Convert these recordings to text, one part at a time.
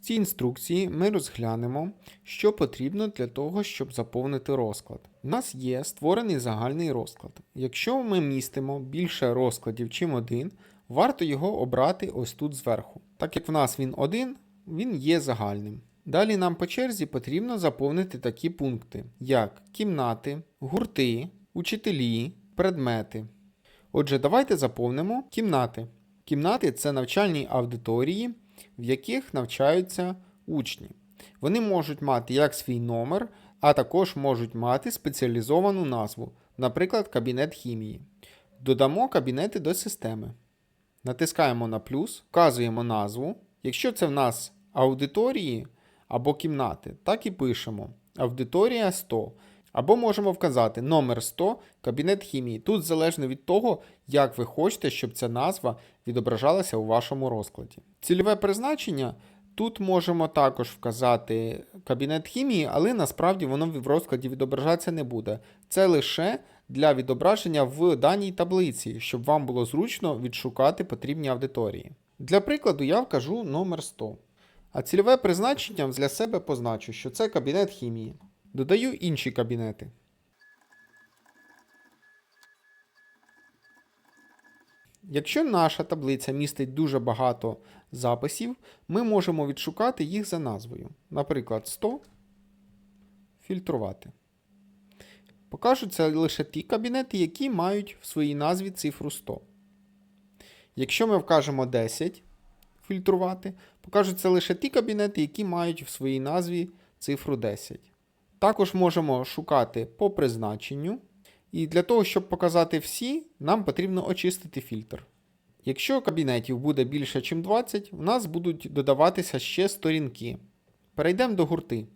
В цій інструкції ми розглянемо, що потрібно для того, щоб заповнити розклад. У нас є створений загальний розклад. Якщо ми містимо більше розкладів, чим один, варто його обрати ось тут зверху. Так як в нас він один, він є загальним. Далі нам по черзі потрібно заповнити такі пункти, як кімнати, гурти, учителі, предмети. Отже, давайте заповнимо кімнати. Кімнати це навчальні аудиторії, в яких навчаються учні. Вони можуть мати як свій номер, а також можуть мати спеціалізовану назву, наприклад, кабінет хімії. Додамо кабінети до системи. Натискаємо на плюс, вказуємо назву. Якщо це в нас аудиторії або кімнати, так і пишемо аудиторія 100. Або можемо вказати номер 100 кабінет хімії. Тут залежно від того, як ви хочете, щоб ця назва відображалася у вашому розкладі. Цільове призначення тут можемо також вказати кабінет хімії, але насправді воно в розкладі відображатися не буде. Це лише для відображення в даній таблиці, щоб вам було зручно відшукати потрібні аудиторії. Для прикладу я вкажу номер 100. А цільове призначення для себе позначу, що це кабінет хімії. Додаю інші кабінети. Якщо наша таблиця містить дуже багато записів, ми можемо відшукати їх за назвою. Наприклад, 100 фільтрувати. Покажуться лише ті кабінети, які мають в своїй назві цифру 100. Якщо ми вкажемо 10 фільтрувати, покажуться лише ті кабінети, які мають в своїй назві цифру 10. Також можемо шукати по призначенню. І для того, щоб показати всі, нам потрібно очистити фільтр. Якщо кабінетів буде більше, ніж 20, у нас будуть додаватися ще сторінки. Перейдемо до гурти.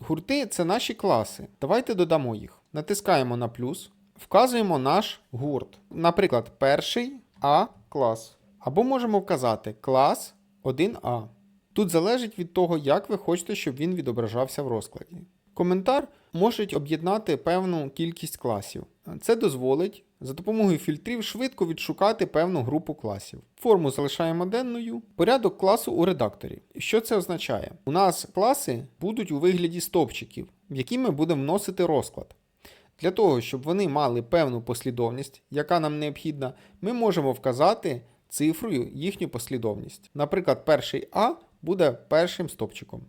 Гурти це наші класи. Давайте додамо їх. Натискаємо на плюс, вказуємо наш гурт. Наприклад, перший А клас. Або можемо вказати клас 1А. Тут залежить від того, як ви хочете, щоб він відображався в розкладі. Коментар може об'єднати певну кількість класів. Це дозволить за допомогою фільтрів швидко відшукати певну групу класів. Форму залишаємо денною, порядок класу у редакторі. Що це означає? У нас класи будуть у вигляді стовпчиків, в які ми будемо вносити розклад. Для того, щоб вони мали певну послідовність, яка нам необхідна, ми можемо вказати цифрою їхню послідовність. Наприклад, перший А буде першим стопчиком.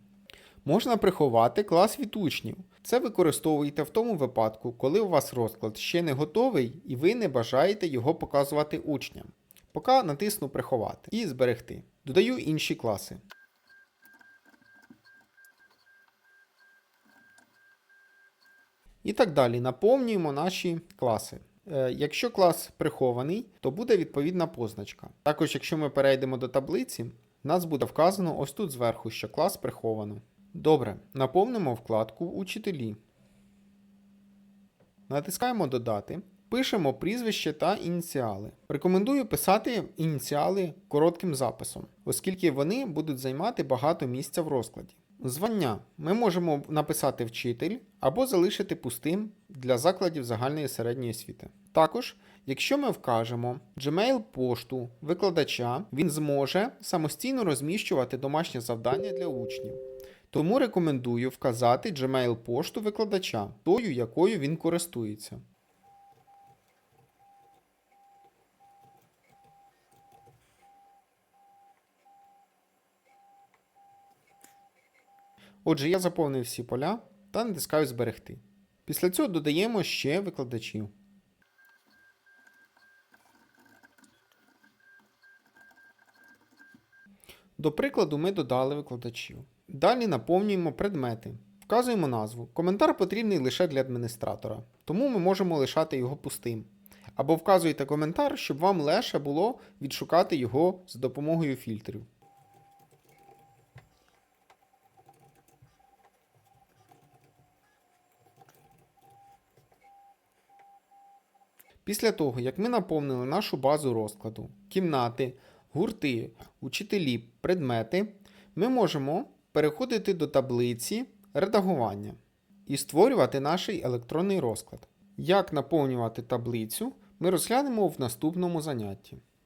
Можна приховати клас від учнів. Це використовуєте в тому випадку, коли у вас розклад ще не готовий і ви не бажаєте його показувати учням. Поки натисну приховати і зберегти. Додаю інші класи. І так далі наповнюємо наші класи. Е, Якщо клас прихований, то буде відповідна позначка. Також, якщо ми перейдемо до таблиці, у нас буде вказано ось тут зверху, що клас приховано. Добре, наповнимо вкладку Учителі. Натискаємо Додати. Пишемо прізвище та ініціали. Рекомендую писати ініціали коротким записом, оскільки вони будуть займати багато місця в розкладі. Звання ми можемо написати вчитель або залишити пустим для закладів загальної середньої освіти. Також, якщо ми вкажемо Gmail пошту викладача, він зможе самостійно розміщувати домашнє завдання для учнів. Тому рекомендую вказати Gmail пошту викладача, тою, якою він користується. Отже, я заповнив всі поля та натискаю Зберегти. Після цього додаємо ще викладачів. До прикладу, ми додали викладачів. Далі наповнюємо предмети. Вказуємо назву. Коментар потрібний лише для адміністратора, тому ми можемо лишати його пустим. Або вказуєте коментар, щоб вам легше було відшукати його з допомогою фільтрів. Після того, як ми наповнили нашу базу розкладу, кімнати, гурти, учителі, предмети, ми можемо переходити до таблиці редагування і створювати наш електронний розклад. Як наповнювати таблицю, ми розглянемо в наступному занятті.